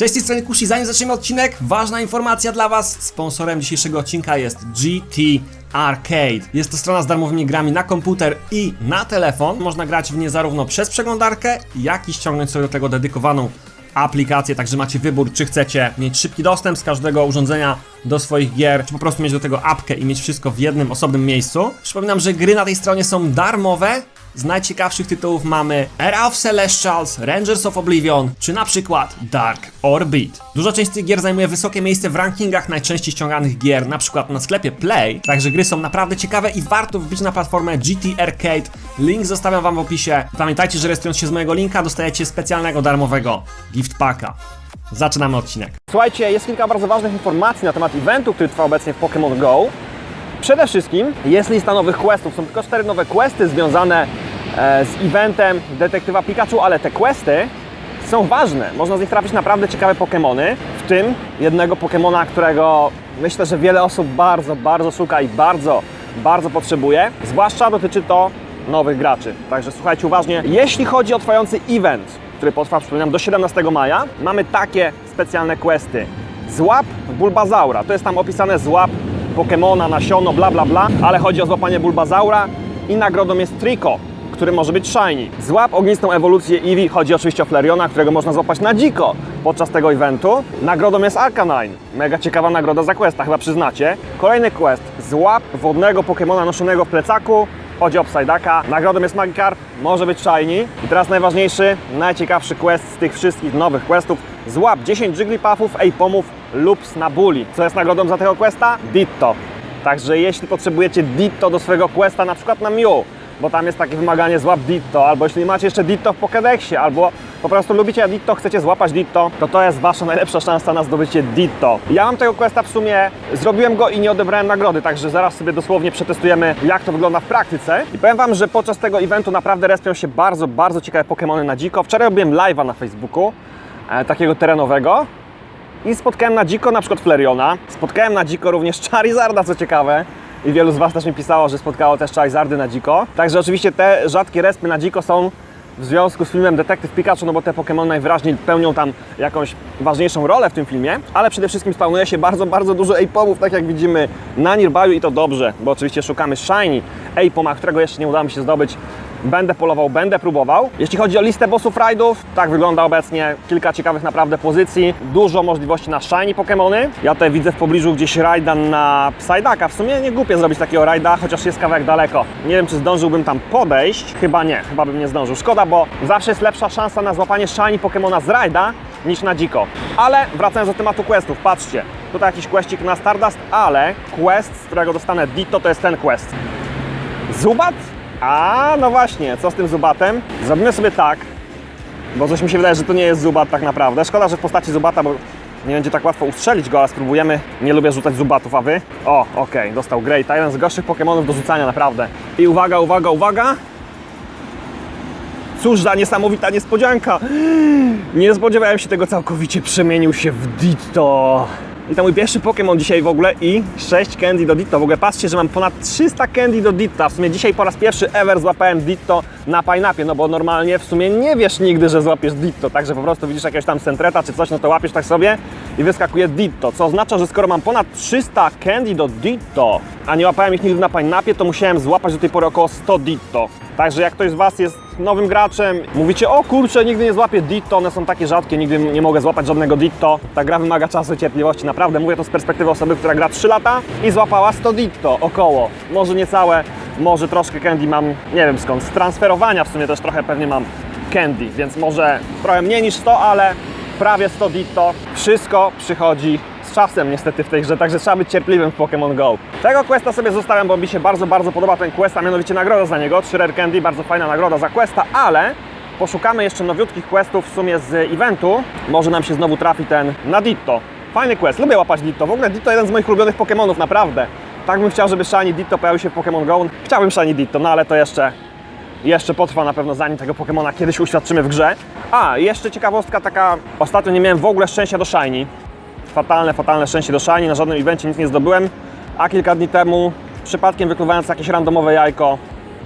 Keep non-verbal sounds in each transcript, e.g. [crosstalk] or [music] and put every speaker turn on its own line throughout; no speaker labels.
Cześć, z tej Kushi. Zanim zaczniemy odcinek, ważna informacja dla Was. Sponsorem dzisiejszego odcinka jest GT Arcade. Jest to strona z darmowymi grami na komputer i na telefon. Można grać w nie zarówno przez przeglądarkę, jak i ściągnąć sobie do tego dedykowaną aplikację, także macie wybór, czy chcecie mieć szybki dostęp z każdego urządzenia do swoich gier, czy po prostu mieć do tego apkę i mieć wszystko w jednym osobnym miejscu. Przypominam, że gry na tej stronie są darmowe. Z najciekawszych tytułów mamy Era of Celestials, Rangers of Oblivion, czy na przykład Dark Orbit. Duża część tych gier zajmuje wysokie miejsce w rankingach najczęściej ściąganych gier, na przykład na sklepie Play, także gry są naprawdę ciekawe i warto wbić na platformę GT Arcade. Link zostawiam wam w opisie. Pamiętajcie, że rejestrując się z mojego linka dostajecie specjalnego darmowego gift packa. Zaczynamy odcinek.
Słuchajcie, jest kilka bardzo ważnych informacji na temat eventu, który trwa obecnie w Pokémon Go. Przede wszystkim jest lista nowych questów. Są tylko cztery nowe questy związane e, z eventem Detektywa Pikachu, ale te questy są ważne. Można z nich trafić naprawdę ciekawe Pokémony, w tym jednego Pokémona, którego myślę, że wiele osób bardzo, bardzo szuka i bardzo, bardzo potrzebuje. Zwłaszcza dotyczy to nowych graczy. Także słuchajcie uważnie. Jeśli chodzi o trwający event, który potrwa, przypominam, do 17 maja, mamy takie specjalne questy. Złap Bulbazaura. To jest tam opisane złap Pokemona, nasiono, bla bla bla, ale chodzi o złapanie Bulbazaura i nagrodą jest Trico, który może być shiny. Złap ognistą ewolucję Eevee, chodzi oczywiście o Flareona, którego można złapać na dziko podczas tego eventu. Nagrodą jest Arcanine, mega ciekawa nagroda za questa, chyba przyznacie. Kolejny quest, złap wodnego Pokemona noszonego w plecaku, chodzi o Psyducka. Nagrodą jest Magikarp, może być shiny. I teraz najważniejszy, najciekawszy quest z tych wszystkich nowych questów. Złap 10 Jigglypuffów, Apomów lub Snabuli. Co jest nagrodą za tego questa? Ditto. Także jeśli potrzebujecie Ditto do swojego questa, na przykład na Mew, bo tam jest takie wymaganie złap Ditto, albo jeśli macie jeszcze Ditto w Pokédexie, albo po prostu lubicie Ditto, chcecie złapać Ditto, to to jest wasza najlepsza szansa na zdobycie Ditto. Ja mam tego questa w sumie, zrobiłem go i nie odebrałem nagrody, także zaraz sobie dosłownie przetestujemy, jak to wygląda w praktyce. I powiem wam, że podczas tego eventu naprawdę respią się bardzo, bardzo ciekawe Pokémony na dziko. Wczoraj robiłem live'a na Facebooku, e, takiego terenowego. I spotkałem na dziko na przykład Flareona. Spotkałem na dziko również Charizarda, co ciekawe. I wielu z Was też mi pisało, że spotkało też Charizardy na dziko. Także oczywiście te rzadkie respy na dziko są w związku z filmem Detektyw Pikachu, no bo te Pokémon najwyraźniej pełnią tam jakąś ważniejszą rolę w tym filmie, ale przede wszystkim spawnuje się bardzo, bardzo dużo Apomów, tak jak widzimy na Nearby'u i to dobrze, bo oczywiście szukamy Shiny Apoma, którego jeszcze nie udało mi się zdobyć. Będę polował, będę próbował. Jeśli chodzi o listę bossów rajdów, tak wygląda obecnie. Kilka ciekawych naprawdę pozycji, dużo możliwości na shiny Pokémony. Ja tutaj widzę w pobliżu gdzieś rajda na Psyducka. W sumie nie głupie zrobić takiego rajda, chociaż jest kawałek daleko. Nie wiem, czy zdążyłbym tam podejść. Chyba nie, chyba bym nie zdążył. Szkoda, bo zawsze jest lepsza szansa na złapanie shiny Pokémona z rajda niż na dziko. Ale wracając do tematu questów, patrzcie. Tutaj jakiś questik na Stardust, ale quest, z którego dostanę Ditto, to jest ten quest. Zubat? A, no właśnie, co z tym Zubatem? Zrobimy sobie tak, bo coś mi się wydaje, że to nie jest Zubat tak naprawdę. Szkoda, że w postaci Zubata, bo nie będzie tak łatwo ustrzelić go, ale spróbujemy. Nie lubię rzucać Zubatów, a wy? O, okej, dostał Great, jeden z gorszych Pokémonów do rzucania, naprawdę. I uwaga, uwaga, uwaga! Cóż za niesamowita niespodzianka! [gasps] Nie spodziewałem się tego całkowicie, przemienił się w Ditto. I to mój pierwszy Pokémon dzisiaj w ogóle i 6 candy do Ditto. W ogóle patrzcie, że mam ponad 300 candy do Ditta. W sumie dzisiaj po raz pierwszy ever złapałem Ditto na pineapie, no bo normalnie w sumie nie wiesz nigdy, że złapiesz Ditto. Także po prostu widzisz jakiegoś tam centreta czy coś, no to łapiesz tak sobie i wyskakuje Ditto. Co oznacza, że skoro mam ponad 300 candy do Ditto, a nie łapałem ich nigdy na pineapie, to musiałem złapać do tej pory około 100 Ditto. Także jak ktoś z Was jest nowym graczem, mówicie, o kurczę, nigdy nie złapię Ditto, one są takie rzadkie, nigdy nie mogę złapać żadnego Ditto. Ta gra wymaga czasu i cierpliwości, naprawdę. Mówię to z perspektywy osoby, która gra 3 lata i złapała 100 Ditto około. Może niecałe, może troszkę candy mam, nie wiem skąd, z transferowania w sumie też trochę pewnie mam candy, więc może trochę mniej niż 100, ale prawie 100 Ditto. Wszystko przychodzi z czasem niestety w tej grze, także trzeba być cierpliwym w Pokémon Go. Tego questa sobie zostawiam, bo mi się bardzo, bardzo podoba ten quest, a mianowicie nagroda za niego, 3 Rare Candy, bardzo fajna nagroda za questa, ale poszukamy jeszcze nowiutkich questów w sumie z eventu. Może nam się znowu trafi ten na Ditto. Fajny quest, lubię łapać Ditto. W ogóle Ditto jeden z moich ulubionych Pokémonów, naprawdę. Tak bym chciał, żeby Shiny Ditto pojawił się w Pokémon Go. Chciałbym Shiny Ditto, no ale to jeszcze jeszcze potrwa na pewno zanim tego Pokemona kiedyś uświadczymy w grze. A, jeszcze ciekawostka taka, ostatnio nie miałem w ogóle szczęścia do Shiny. Fatalne, fatalne szczęście do Shiny, na żadnym evencie nic nie zdobyłem. A kilka dni temu, przypadkiem wykluwając jakieś randomowe jajko,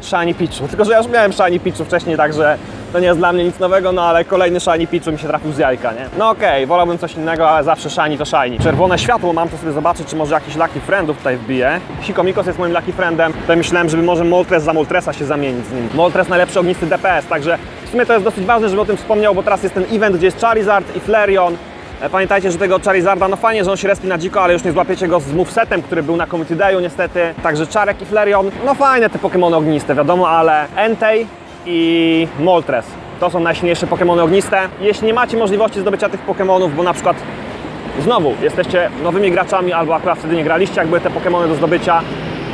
Shiny Pichu. Tylko, że ja już miałem Shiny Pichu wcześniej, także to nie jest dla mnie nic nowego, no ale kolejny shiny Pichu mi się trafił z jajka, nie? No okej, wolałbym coś innego, ale zawsze shiny to shiny. Czerwone światło mam, to sobie zobaczyć, czy może jakiś Lucky Friendów tutaj wbije. Hikomikos jest moim Lucky Friendem, tutaj myślałem, żeby może Moltres za Moltresa się zamienić z nim. Moltres najlepszy ognisty DPS, także w sumie to jest dosyć ważne, żeby o tym wspomniał, bo teraz jest ten event, gdzie jest Charizard i Flareon. E, Pamiętajcie, że tego Charizarda, no fajnie, że on się respi na dziko, ale już nie złapiecie go z movesetem, który był na Community Dayu niestety. Także Czarek i Flareon, no fajne te Pokémony ogniste, wiadomo, ale Entei i Moltres to są najsilniejsze Pokémony ogniste. Jeśli nie macie możliwości zdobycia tych Pokémonów, bo na przykład znowu jesteście nowymi graczami albo akurat wtedy nie graliście, jak były te Pokémony do zdobycia,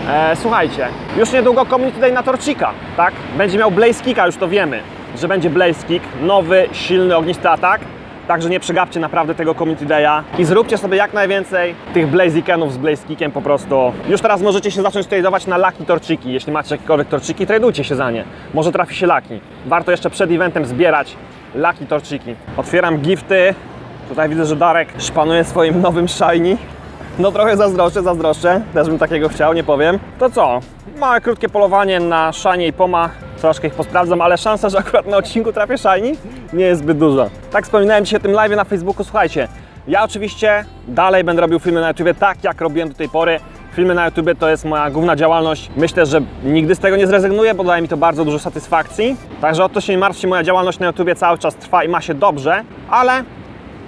e, słuchajcie, już niedługo Community Day na Torchika, tak? Będzie miał Blaze Kicka, już to wiemy, że będzie Blaze Kick, nowy, silny, ognisty atak. Także nie przegapcie naprawdę tego Community Day'a i zróbcie sobie jak najwięcej tych Blazikenów z Blaze Kickiem po prostu. Już teraz możecie się zacząć tradeować na Lucky Torczyki. Jeśli macie jakiekolwiek torczyki, tradujcie się za nie. Może trafi się Lucky. Warto jeszcze przed eventem zbierać Lucky Torczyki. Otwieram gifty. Tutaj widzę, że Darek szpanuje swoim nowym Shiny. No trochę zazdroszczę, zazdroszczę. Też bym takiego chciał, nie powiem. To co? Małe, krótkie polowanie na Shiny i Poma. Troszkę ich posprawdzam, ale szansa, że akurat na odcinku trafię Shiny nie jest zbyt duża. Tak wspominałem dzisiaj o tym live na Facebooku. Słuchajcie, ja oczywiście dalej będę robił filmy na YouTube tak, jak robiłem do tej pory. Filmy na YouTube to jest moja główna działalność. Myślę, że nigdy z tego nie zrezygnuję, bo daje mi to bardzo dużo satysfakcji. Także o to się nie martwcie, moja działalność na YouTube cały czas trwa i ma się dobrze, ale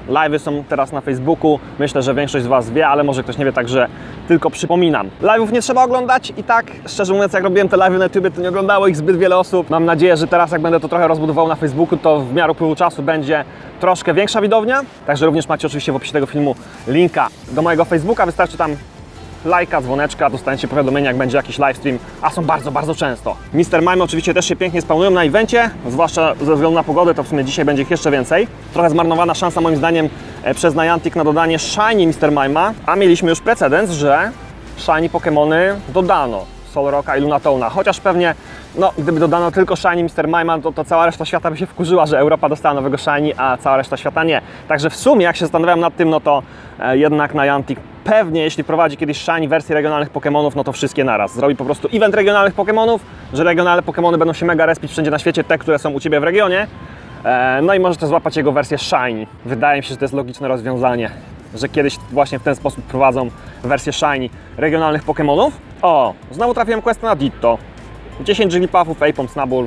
Live'y są teraz na Facebooku. Myślę, że większość z Was wie, ale może ktoś nie wie, także tylko przypominam. Live'ów nie trzeba oglądać i tak, szczerze mówiąc, jak robiłem te live'y na YouTube, to nie oglądało ich zbyt wiele osób. Mam nadzieję, że teraz, jak będę to trochę rozbudował na Facebooku, to w miarę upływu czasu będzie troszkę większa widownia. Także również macie oczywiście w opisie tego filmu linka do mojego Facebooka. Wystarczy tam lajka, dzwoneczka, dostaniecie powiadomienia, jak będzie jakiś livestream, a są bardzo, bardzo często. Mister Mime oczywiście też się pięknie spawnują na evencie, zwłaszcza ze względu na pogodę, to w sumie dzisiaj będzie ich jeszcze więcej. Trochę zmarnowana szansa moim zdaniem e, przez Niantic na dodanie Shiny Mister Mime'a, a mieliśmy już precedens, że Shiny Pokémony dodano. Solrocka i Lunatona, chociaż pewnie, no, gdyby dodano tylko Shiny Mister Mime, to, to cała reszta świata by się wkurzyła, że Europa dostała nowego Shiny, a cała reszta świata nie. Także w sumie, jak się zastanawiam nad tym, no to e, jednak Niantic pewnie, jeśli prowadzi kiedyś Shiny wersji regionalnych Pokémonów, no to wszystkie naraz. Zrobi po prostu event regionalnych Pokémonów, że regionalne Pokémony będą się mega respić wszędzie na świecie, te, które są u Ciebie w regionie. E, no i możesz też złapać jego wersję Shiny. Wydaje mi się, że to jest logiczne rozwiązanie, że kiedyś właśnie w ten sposób prowadzą wersję Shiny regionalnych Pokémonów. O, znowu trafiłem quest na Ditto. 10 Jigglypuffów, Apom, Snubbull.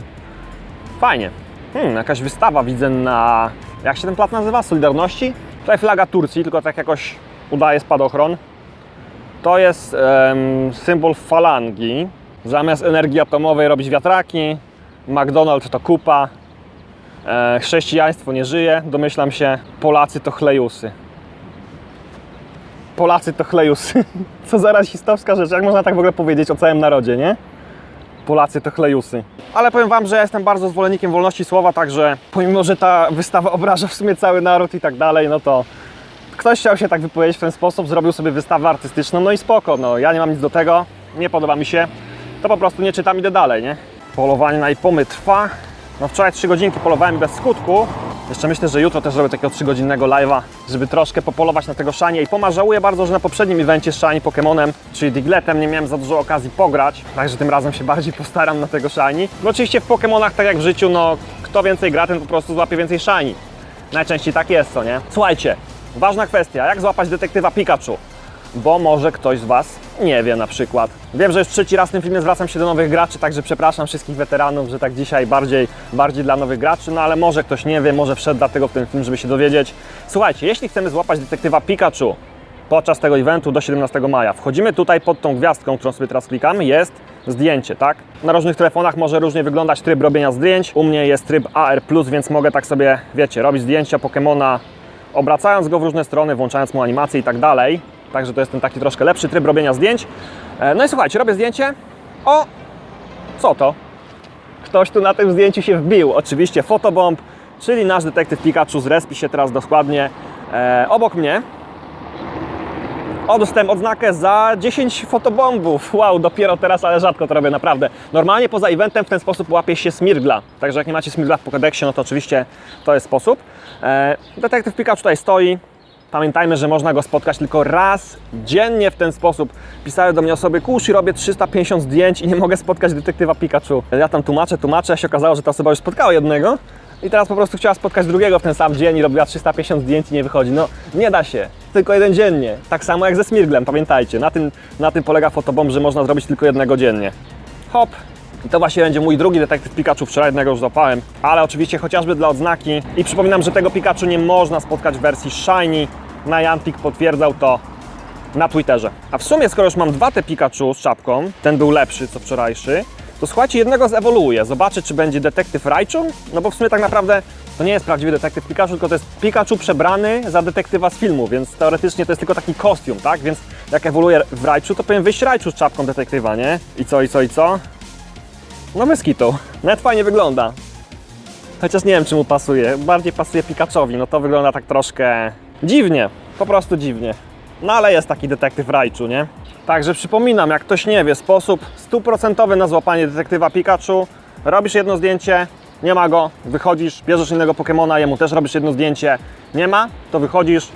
Fajnie. Hmm, jakaś wystawa widzę na... Jak się ten plac nazywa? Solidarności? Tutaj flaga Turcji, tylko tak jakoś udaje spadochron. To jest em, symbol falangi. Zamiast energii atomowej robić wiatraki. McDonald's to kupa. E, chrześcijaństwo nie żyje. Domyślam się, Polacy to chlejusy. Polacy to chlejusy. [laughs] Co za rasistowska rzecz. Jak można tak w ogóle powiedzieć o całym narodzie, nie? Polacy to chlejusy. Ale powiem Wam, że jestem bardzo zwolennikiem wolności słowa, także pomimo, że ta wystawa obraża w sumie cały naród i tak dalej, no to ktoś chciał się tak wypowiedzieć w ten sposób, zrobił sobie wystawę artystyczną, no i spoko, no ja nie mam nic do tego, nie podoba mi się, to po prostu nie czytam, idę dalej, nie? Polowanie na ipomy trwa. No wczoraj 3 godzinki polowałem bez skutku. Jeszcze myślę, że jutro też zrobię takiego 3-godzinnego live'a, żeby troszkę popolować na tego Shanie. I Poma bardzo, że na poprzednim evencie z Shiny Pokémonem, czyli Digletem, nie miałem za dużo okazji pograć. Także tym razem się bardziej [laughs] postaram na tego Shiny. No oczywiście w Pokémonach, tak jak w życiu, no kto więcej gra, ten po prostu złapie więcej Shiny. Najczęściej tak jest, co nie? Słuchajcie, ważna kwestia, jak złapać detektywa Pikachu? Bo może ktoś z Was nie wie na przykład. Wiem, że już trzeci raz w tym filmie zwracam się do nowych graczy, także przepraszam wszystkich weteranów, że tak dzisiaj bardziej, bardziej dla nowych graczy, no ale może ktoś nie wie, może wszedł dlatego w ten film, żeby się dowiedzieć. Słuchajcie, jeśli chcemy złapać detektywa Pikachu podczas tego eventu do 17 maja, wchodzimy tutaj pod tą gwiazdką, którą sobie teraz klikamy, jest zdjęcie, tak? Na różnych telefonach może różnie wyglądać tryb robienia zdjęć. U mnie jest tryb AR+, więc mogę tak sobie, wiecie, robić zdjęcia Pokemona obracając go w różne strony, włączając mu animację i tak dalej. Także to jest ten taki troszkę lepszy tryb robienia zdjęć. E, No i słuchajcie, robię zdjęcie. O, co to? Ktoś tu na tym zdjęciu się wbił. Oczywiście fotobomb, czyli nasz detektyw Pikachu zrespi się teraz dokładnie e, obok mnie. O, odznakę za 10 fotobombów. Wow, dopiero teraz, ale rzadko to robię, naprawdę. Normalnie poza eventem w ten sposób łapie się Smirgla. Także jak nie macie Smirgla w Pokédexie, no to oczywiście to jest sposób. E, detektyw Pikachu tutaj stoi. Pamiętajmy, że można go spotkać tylko raz dziennie w ten sposób. Pisały do mnie osoby, kurz, robię 350 zdjęć i nie mogę spotkać detektywa Pikachu. Ja tam tłumaczę, tłumaczę, a się okazało, że ta osoba już spotkała jednego i teraz po prostu chciała spotkać drugiego w ten sam dzień i robiła 350 zdjęć i nie wychodzi. No, nie da się. Tylko jeden dziennie. Tak samo jak ze Smirglem, pamiętajcie. Na tym, na tym polega fotobomb, że można zrobić tylko jednego dziennie. Hop. I to właśnie będzie mój drugi detektyw Pikachu, wczoraj jednego już złapałem, ale oczywiście chociażby dla odznaki. I przypominam, że tego Pikachu nie można spotkać w wersji Shiny. Niantic potwierdzał to na Twitterze. A w sumie, skoro już mam dwa te Pikachu z czapką, ten był lepszy co wczorajszy, to słuchajcie, jednego zewoluuję. Zobaczę, czy będzie detektyw Raichu, no bo w sumie tak naprawdę to nie jest prawdziwy detektyw Pikachu, tylko to jest Pikachu przebrany za detektywa z filmu, więc teoretycznie to jest tylko taki kostium, tak? Więc jak ewoluuje w Raichu, to powinien wyjść Raichu z czapką detektywa, nie? I co, i co, i co? No bez kitu. Nawet fajnie wygląda. Chociaż nie wiem, czy mu pasuje. Bardziej pasuje Pikachowi, no to wygląda tak troszkę dziwnie. Po prostu dziwnie. No ale jest taki detektyw Raichu, nie? Także przypominam, jak ktoś nie wie, sposób stuprocentowy na złapanie detektywa Pikachu. Robisz jedno zdjęcie, nie ma go, wychodzisz, bierzesz innego Pokemona, jemu też robisz jedno zdjęcie, nie ma, to wychodzisz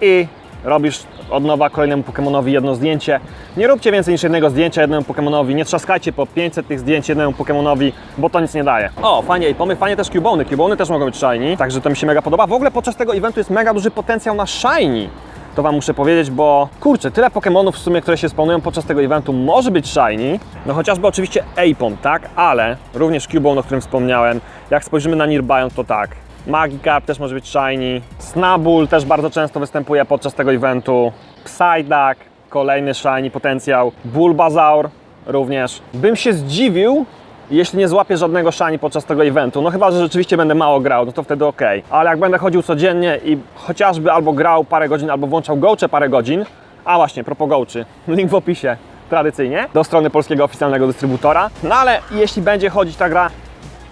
i robisz od nowa kolejnemu Pokemonowi jedno zdjęcie. Nie róbcie więcej niż jednego zdjęcia jednemu Pokemonowi, nie trzaskajcie po 500 tych zdjęć jednemu Pokemonowi, bo to nic nie daje. O, fajnie i pomysł, fajnie też Cubony. Cubony też mogą być shiny, także to mi się mega podoba. W ogóle podczas tego eventu jest mega duży potencjał na shiny. To Wam muszę powiedzieć, bo kurczę, tyle Pokemonów w sumie, które się spawnują podczas tego eventu może być shiny. No chociażby oczywiście Apom, tak? Ale również Cubone, o którym wspomniałem. Jak spojrzymy na Nirbion, to tak. Magikarp też może być shiny. Snabul też bardzo często występuje podczas tego eventu. Psyduck, kolejny shiny potencjał. Bulbasaur również. Bym się zdziwił, jeśli nie złapię żadnego shiny podczas tego eventu. No chyba, że rzeczywiście będę mało grał, no to wtedy ok. Ale jak będę chodził codziennie i chociażby albo grał parę godzin, albo włączał gołcze parę godzin, a właśnie, propos gołczy, [laughs] link w opisie, tradycyjnie, do strony polskiego oficjalnego dystrybutora. No ale jeśli będzie chodzić ta gra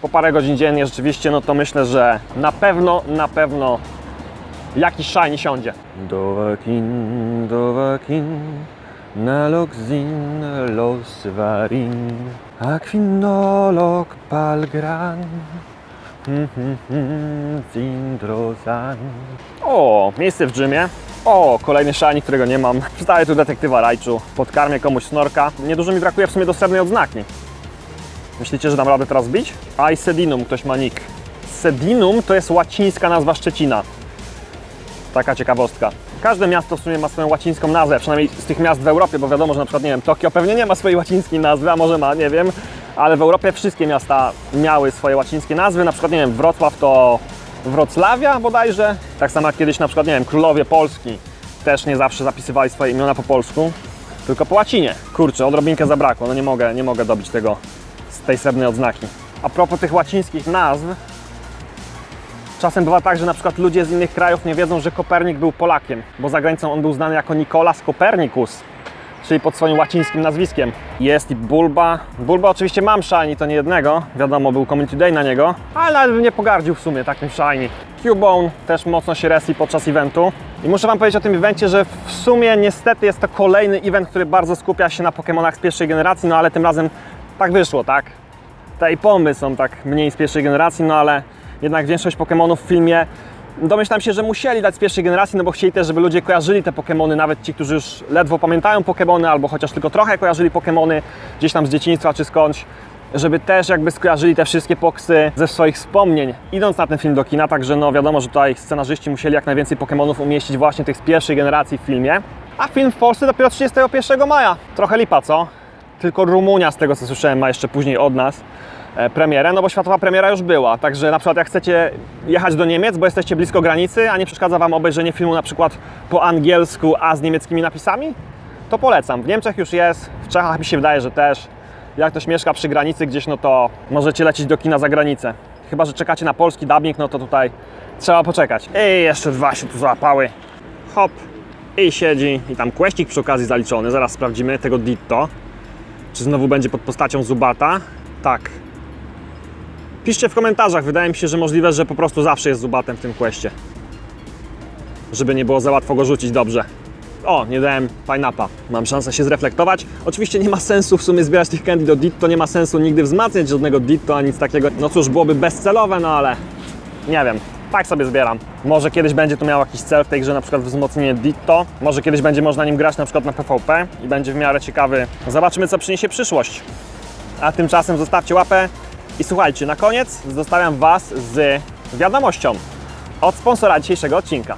po parę godzin dziennie rzeczywiście, no to myślę, że na pewno, na pewno jakiś shiny siądzie. Dowakin, dowakin, nalogzin, losvarin, aquinolog palgran, zindrozan. O, miejsce w gymie. O, kolejny shiny, którego nie mam. Przystaję tu detektywa Raichu. Podkarmię komuś snorka. Niedużo mi brakuje w sumie do srebrnej odznaki. Myślicie, że dam radę teraz bić? Aj, Sedinum, ktoś ma nick. Sedinum to jest łacińska nazwa Szczecina. Taka ciekawostka. Każde miasto w sumie ma swoją łacińską nazwę, przynajmniej z tych miast w Europie, bo wiadomo, że na przykład, nie wiem, Tokio pewnie nie ma swojej łacińskiej nazwy, a może ma, nie wiem, ale w Europie wszystkie miasta miały swoje łacińskie nazwy, na przykład, nie wiem, Wrocław to Wrocławia bodajże, tak samo jak kiedyś na przykład, nie wiem, królowie Polski też nie zawsze zapisywali swoje imiona po polsku, tylko po łacinie. Kurczę, odrobinkę zabrakło, no nie mogę, nie mogę dobić tego z tej srebrnej odznaki. A propos tych łacińskich nazw, Czasem bywa tak, że na przykład ludzie z innych krajów nie wiedzą, że Kopernik był Polakiem, bo za granicą on był znany jako Nikolas Kopernikus, czyli pod swoim łacińskim nazwiskiem. Jest i Bulba. Bulba oczywiście mam shiny, to nie jednego, wiadomo, był Community Day na niego, ale nawet bym nie pogardził w sumie takim shiny. Cubone też mocno się resli podczas eventu. I muszę Wam powiedzieć o tym evencie, że w sumie niestety jest to kolejny event, który bardzo skupia się na Pokémonach z pierwszej generacji, no ale tym razem tak wyszło, tak? te ipomy są tak mniej z pierwszej generacji, no ale jednak większość Pokémonów w filmie domyślam się, że musieli dać z pierwszej generacji, no bo chcieli też, żeby ludzie kojarzyli te Pokémony, nawet ci, którzy już ledwo pamiętają Pokémony, albo chociaż tylko trochę kojarzyli Pokémony gdzieś tam z dzieciństwa czy skądś, żeby też jakby skojarzyli te wszystkie poksy ze swoich wspomnień, idąc na ten film do kina, także no wiadomo, że tutaj scenarzyści musieli jak najwięcej Pokémonów umieścić właśnie tych z pierwszej generacji w filmie, a film w Polsce dopiero 31 maja. Trochę lipa, co? Tylko Rumunia, z tego co słyszałem, ma jeszcze później od nas premierę, no bo światowa premiera już była. Także na przykład jak chcecie jechać do Niemiec, bo jesteście blisko granicy, a nie przeszkadza Wam obejrzenie filmu na przykład po angielsku, a z niemieckimi napisami, to polecam. W Niemczech już jest, w Czechach mi się wydaje, że też. Jak ktoś mieszka przy granicy gdzieś, no to możecie lecieć do kina za granicę. Chyba, że czekacie na polski dubbing, no to tutaj trzeba poczekać. I jeszcze dwa się tu złapały. Hop. I siedzi. I tam kweścik przy okazji zaliczony. Zaraz sprawdzimy tego Ditto. Czy znowu będzie pod postacią Zubata? Tak. Piszcie w komentarzach, wydaje mi się, że możliwe, że po prostu zawsze jest zubatem w tym kwestie. Żeby nie było za łatwo go rzucić dobrze. O, nie dałem pineappa. Mam szansę się zreflektować. Oczywiście nie ma sensu w sumie zbierać tych candy do Ditto, nie ma sensu nigdy wzmacniać żadnego Ditto, ani nic takiego. No cóż, byłoby bezcelowe, no ale nie wiem. Tak sobie zbieram. Może kiedyś będzie to miało jakiś cel w tej grze, na przykład wzmocnienie Ditto. Może kiedyś będzie można nim grać na przykład na PvP i będzie w miarę ciekawy. Zobaczymy, co przyniesie przyszłość. A tymczasem zostawcie łapę, i słuchajcie, na koniec zostawiam Was z wiadomością od sponsora dzisiejszego odcinka.